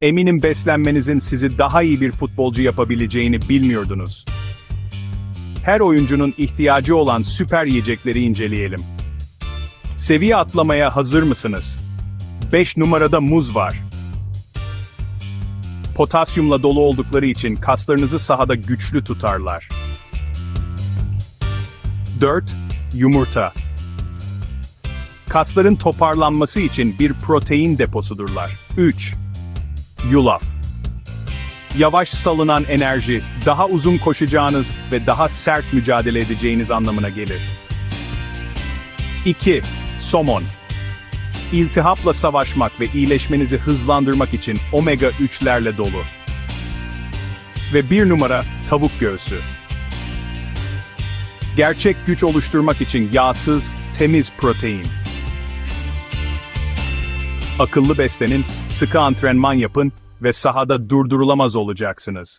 Eminim beslenmenizin sizi daha iyi bir futbolcu yapabileceğini bilmiyordunuz. Her oyuncunun ihtiyacı olan süper yiyecekleri inceleyelim. Seviye atlamaya hazır mısınız? 5 numarada muz var. Potasyumla dolu oldukları için kaslarınızı sahada güçlü tutarlar. 4. Yumurta. Kasların toparlanması için bir protein deposudurlar. 3. Yulaf. Yavaş salınan enerji, daha uzun koşacağınız ve daha sert mücadele edeceğiniz anlamına gelir. 2. Somon. İltihapla savaşmak ve iyileşmenizi hızlandırmak için omega 3'lerle dolu. Ve bir numara tavuk göğsü. Gerçek güç oluşturmak için yağsız, temiz protein. Akıllı beslenin, sıkı antrenman yapın ve sahada durdurulamaz olacaksınız.